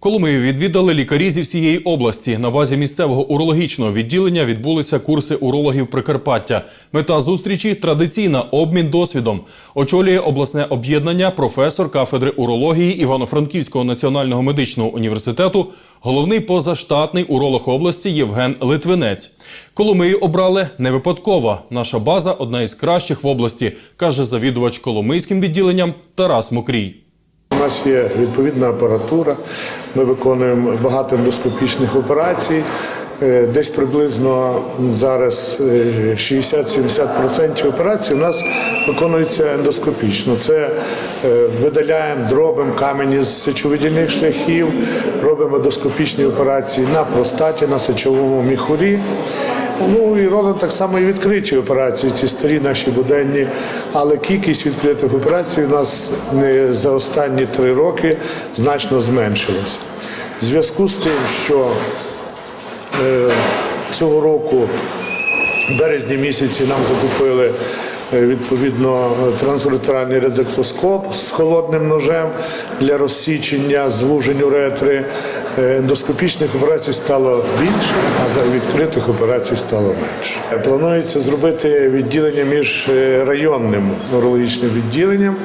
Коломию відвідали лікарі зі всієї області. На базі місцевого урологічного відділення відбулися курси урологів Прикарпаття. Мета зустрічі традиційна обмін досвідом. Очолює обласне об'єднання професор кафедри урології Івано-Франківського національного медичного університету, головний позаштатний уролог області Євген Литвинець. Коломию обрали не випадково. Наша база одна із кращих в області, каже завідувач Коломийським відділенням Тарас Мокрій. Нас є відповідна апаратура. Ми виконуємо багато ендоскопічних операцій. Е, Десь приблизно зараз е, 60-70% операцій у нас виконується ендоскопічно. Це е, видаляємо, дробимо камені з сечовидільних шляхів, робимо ендоскопічні операції на простаті, на сечовому міхурі. Ну і робимо так само і відкриті операції, ці старі наші буденні. Але кількість відкритих операцій у нас е, за останні три роки значно зменшилася. В зв'язку з тим, що е, цього року в березні місяці нам закупили відповідно е, трансуретральний резексоскоп з холодним ножем для розсічення звужень уретри. Е, Ендоскопічних операцій стало більше, а відкритих операцій стало менше. Е, Планується зробити відділення між районним урологічним відділенням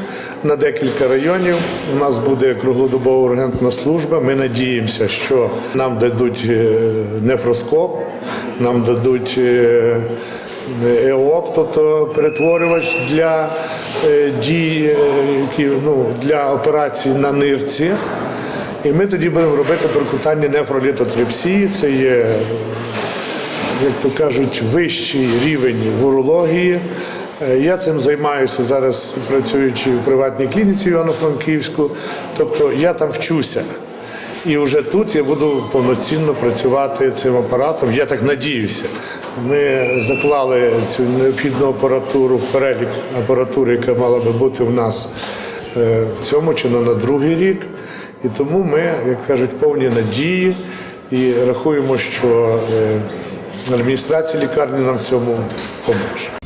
на декілька районів. У нас буде круглодобова ургентна служба. Ми надіємося, що нам дадуть нефроскоп, нам дадуть ЕОП, тобто перетворювач для е, дій, е, ну, для операцій на нирці. І ми тоді будемо робити перкутальні нефролітотрипсії. Це є, як то кажуть, вищий рівень в урології. Е, Я цим займаюся зараз, працюючи в приватній клініці Івано-Франківську. Тобто я там вчуся. І вже тут я буду повноцінно працювати цим апаратом. Я так надіюся. Ми заклали цю необхідну апаратуру в перелік апаратури, яка мала би бути в нас е, в цьому чи на другий рік. І тому ми, як кажуть, повні надії і рахуємо, що е, адміністрація лікарні нам в цьому поможе.